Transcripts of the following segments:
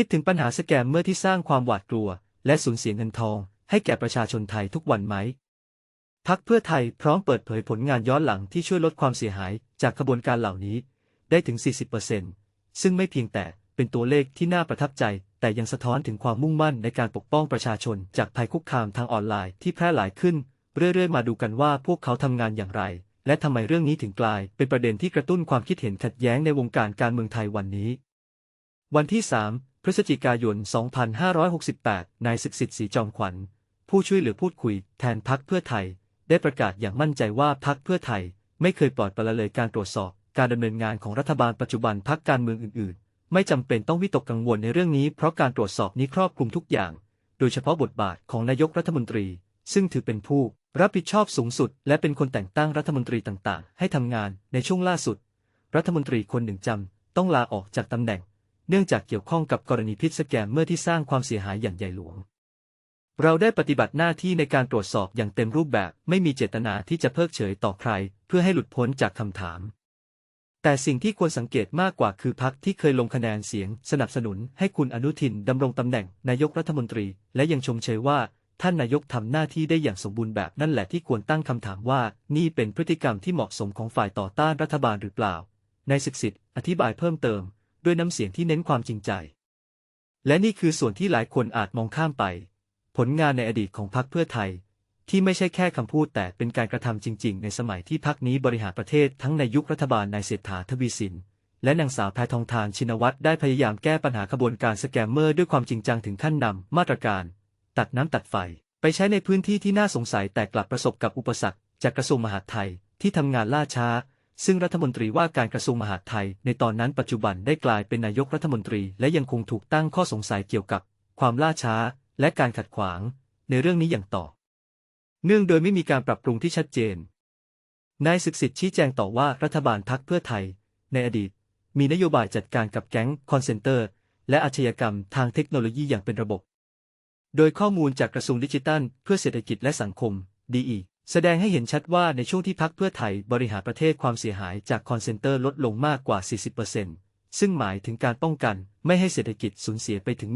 คิดถึงปัญหาสแกมเมอร์ที่สร้างความหวาดกลัว และสูญเสียเงินทอง ให้แก่ประชาชนไทยทุกวันไหมพักเพื่อไทยพร้อมเปิดเผยผลงานย้อนหลังที่ช่วยลดความเสียหายจากขบวนการเหล่านี้ได้ถึง 40%ซึ่งไม่เพียงแต่เป็นตัวเลขที่น่าประทับใจ แต่ยังสะท้อนถึงความมุ่งมั่นในการปกป้องประชาชนจากภัยคุกคามทางออนไลน์ที่แพร่หลายขึ้น เรื่อยๆ มาดูกันว่าพวกเขาทำงานอย่างไร และทำไมเรื่องนี้ถึงกลาย เป็นประเด็นที่กระตุ้นความคิดเห็นขัดแย้งในวงการการเมืองไทยวันนี้ วันที่ 3 พฤศจิกายน 2568 นายศึกษิทธิ์ศรีจอมขวัญ ผู้ช่วยเหลือพูดคุยแทนพักเพื่อไทย ได้ประกาศอย่างมั่นใจว่าพักเพื่อไทย ไม่เคยปล่อยปละเลยการตรวจสอบ การดำเนินงานของรัฐบาลปัจจุบันพักการเมืองอื่น ๆ ไม่จำเป็นต้องวิตกกังวลในเรื่องนี้ เพราะการตรวจสอบนี้ครอบคลุมทุกอย่าง โดยเฉพาะบทบาทของนายกรัฐมนตรี ซึ่งถือเป็นผู้ รับผิดชอบสูงสุด และเป็นคนแต่งตั้งรัฐมนตรีต่าง ๆ ให้ทำงานในช่วงล่าสุด รัฐมนตรีคนหนึ่งจำต้องลาออกจากตำแหน่ง เนื่องจากเกี่ยวข้องกับกรณีพิษสแกมเมื่อที่สร้างความเสียหายอย่างใหญ่หลวง เราได้ปฏิบัติหน้าที่ในการตรวจสอบอย่างเต็มรูปแบบ ไม่มีเจตนาที่จะเพิกเฉยต่อใคร เพื่อให้หลุดพ้นจากคำถาม แต่สิ่งที่ควรสังเกตมากกว่าคือพักที่เคยลงคะแนนเสียง สนับสนุนให้คุณอนุทินดำรงตำแหน่งนายกรัฐมนตรี และยังชมเชยว่าท่านนายกทำหน้าที่ได้อย่างสมบูรณ์แบบนั่นแหละที่ควรตั้งคำถามว่า นี่เป็นพฤติกรรมที่เหมาะสมของฝ่ายต่อต้านรัฐบาลหรือเปล่านายศึกษิทธิ์อธิบายเพิ่มเติม ด้วยน้ำเสียงที่เน้นความจริงใจ และนี่คือส่วนที่หลายคนอาจมองข้ามไป ผลงานในอดีตของพรรคเพื่อไทย ที่ไม่ใช่แค่คำพูดแต่เป็นการกระทำจริง ๆ ในสมัยที่พรรคนี้บริหารประเทศทั้งในยุครัฐบาลนายเศรษฐาทวีสินและนางสาวแพทองทานชินวัตรได้พยายามแก้ปัญหาขบวนการสแกมเมอร์ด้วยความจริงจังถึงขั้นนำมาตรการ ตัดน้ำตัดไฟ ไปใช้ในพื้นที่ที่น่าสงสัยแต่กลับประสบกับอุปสรรค จากกระทรวงมหาดไทยที่ทำงานล่าช้า ซึ่งรัฐมนตรีว่าการกระทรวงมหาดไทย ในตอนนั้นปัจจุบันได้กลายเป็นนายกรัฐมนตรี และยังคงถูกตั้งข้อสงสัยเกี่ยวกับ ความล่าช้า และการขัดขวาง ในเรื่องนี้อย่างต่อ เนื่องโดยไม่มีการปรับปรุงที่ชัดเจน นายศึกษิทธิ์ชี้แจงต่อว่ารัฐบาลพักเพื่อไทย ในอดีต มีนโยบายจัดการกับแก๊งคอนเซนเตอร์ และอาชญากรรมทางเทคโนโลยีอย่างเป็นระบบ โดยข้อมูลจากกระทรวงดิจิทัล เพื่อเศรษฐกิจและสังคม DE แสดงให้เห็นชัดว่าในช่วงที่พักเพื่อไทยบริหารประเทศความเสียหายจากคอนเซนเตอร์ลดลงมากกว่า 40%ซึ่งหมายถึงการป้องกันไม่ให้เศรษฐกิจสูญเสียไปถึง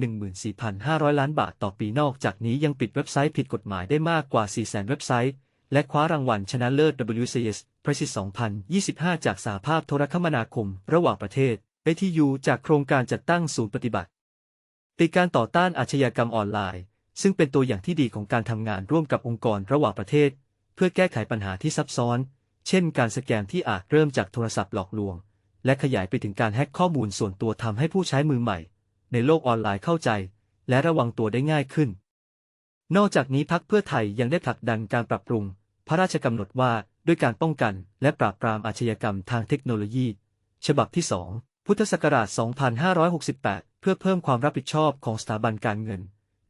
14,500 ล้านบาทต่อปีนอกจากนี้ยังปิดเว็บไซต์ผิดกฎหมายได้มากกว่า 400,000 เว็บไซต์ และคว้ารางวัลชนะเลิศ WCS Precis 2025 จากสหภาพโทรคมนาคม ระหว่างประเทศ ATU จากโครงการจัดตั้งศูนย์ปฏิบัติติการต่อต้านอาชญากรรมออนไลน์ ซึ่งเป็นตัวอย่างที่ดีของการทำงานร่วมกับองค์กรระหว่างประเทศ เพื่อแก้ไขปัญหาที่ซับซ้อน เช่นการสแกนที่อาจเริ่มจากโทรศัพท์หลอกลวง และขยายไปถึงการแฮ็กข้อมูลส่วนตัวทำให้ผู้ใช้มือใหม่ ในโลกออนไลน์เข้าใจ และระวังตัวได้ง่ายขึ้น นอกจากนี้พักเพื่อไทยยังได้ผลักดันการปรับปรุง พระราชกำหนดว่าด้วยการป้องกัน และปราบปรามอาชญากรรมทางเทคโนโลยี ฉบับที่ 2 พุทธศักราช 2568 เพื่อเพิ่มความรับผิดชอบของสถาบันการเงิน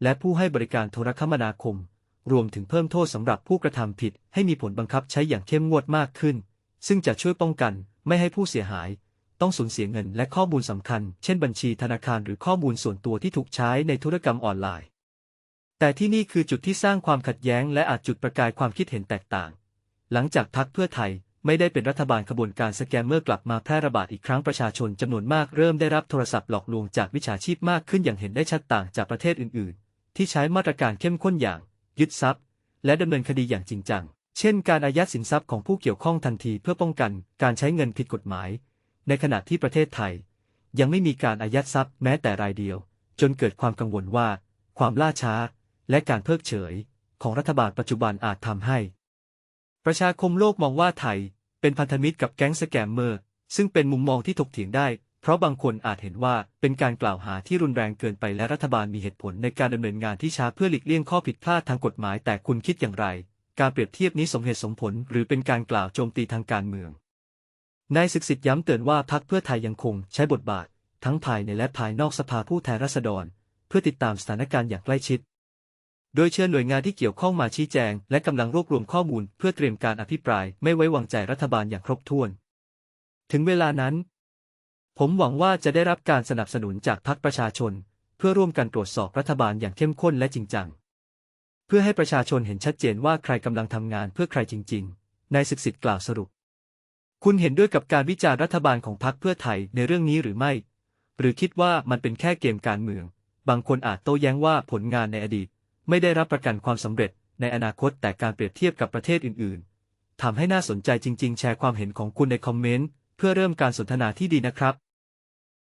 และผู้ให้บริการโทรคมนาคม รวมถึงเพิ่มโทษสำหรับผู้กระทำผิด ให้มีผลบังคับใช้อย่างเข้มงวดมากขึ้น ซึ่งจะช่วยป้องกันไม่ให้ผู้เสียหาย ต้องสูญเสียเงินและข้อมูลสำคัญ เช่นบัญชีธนาคารหรือข้อมูลส่วนตัวที่ถูกใช้ในธุรกรรมออนไลน์ แต่ที่นี่คือจุดที่สร้างความขัดแย้ง และอาจจุดประกายความคิดเห็นแตกต่าง หลังจากพักเพื่อไทยไม่ได้เป็นรัฐบาลขบวนการสแกมเมอร์กลับมาแพร่ระบาดอีกครั้งประชาชนจำนวนมากเริ่มได้รับโทรศัพท์หลอกลวงจากวิชาชีพมากขึ้นอย่างเห็นได้ชัดต่างจากประเทศอื่น ๆ ที่ใช้มาตรการเข้มข้นอย่าง ยึดทรัพย์ และดำเนินคดีอย่างจริงจัง เช่น การอายัดสินทรัพย์ของผู้เกี่ยวข้องทันทีเพื่อป้องกันการใช้เงินผิดกฎหมาย ในขณะที่ประเทศไทย ยังไม่มีการอายัดทรัพย์แม้แต่รายเดียว จนเกิดความกังวลว่า ความล่าช้า และการเพิกเฉย ของรัฐบาลปัจจุบันอาจทำให้ ประชาคมโลกมองว่าไทยเป็นพันธมิตรกับแก๊งสแกมเมอร์ ซึ่งเป็นมุมมองที่ถกเถียงได้ เพราะบางคนอาจเห็นว่าเป็นการกล่าวหาที่รุนแรงเกินไปและรัฐบาลมีเหตุผลในการดำเนินงานที่ช้าเพื่อหลีกเลี่ยงข้อผิดพลาดทางกฎหมาย แต่คุณคิดอย่างไร การเปรียบเทียบนี้สมเหตุสมผล หรือเป็นการกล่าวโจมตีทางการเมืองนายศึกษิทธิ์ย้ำเตือนว่าพรรคเพื่อไทยยังคงใช้บทบาท ทั้งภายในและภายนอกสภาผู้แทนราษฎร เพื่อติดตามสถานการณ์อย่างใกล้ชิด โดยเชิญหน่วยงานที่เกี่ยวข้องมาชี้แจง และกำลังรวบรวมข้อมูล เพื่อเตรียมการอภิปราย ไม่ไว้วางใจรัฐบาลอย่างครบถ้วน ถึงเวลานั้น ผมหวังว่าจะได้รับการสนับสนุนจากพรรคประชาชน เพื่อร่วมกันตรวจสอบรัฐบาลอย่างเข้มข้นและจริงจัง เพื่อให้ประชาชนเห็นชัดเจนว่าใครกำลังทำงานเพื่อใครจริง ๆ นายศึกษิทธิ์กล่าวสรุป คุณเห็นด้วยกับการวิจารณ์รัฐบาลของพรรคเพื่อไทยในเรื่องนี้หรือไม่ หรือคิดว่ามันเป็นแค่เกมการเมือง บางคนอาจโต้แย้งว่าผลงานในอดีต ไม่ได้รับประกันความสำเร็จในอนาคตแต่การเปรียบเทียบกับประเทศอื่น ๆทำให้น่าสนใจจริง ๆ แชร์ความเห็นของคุณในคอมเมนต์ เพื่อเริ่มการสนทนาที่ดีนะครับ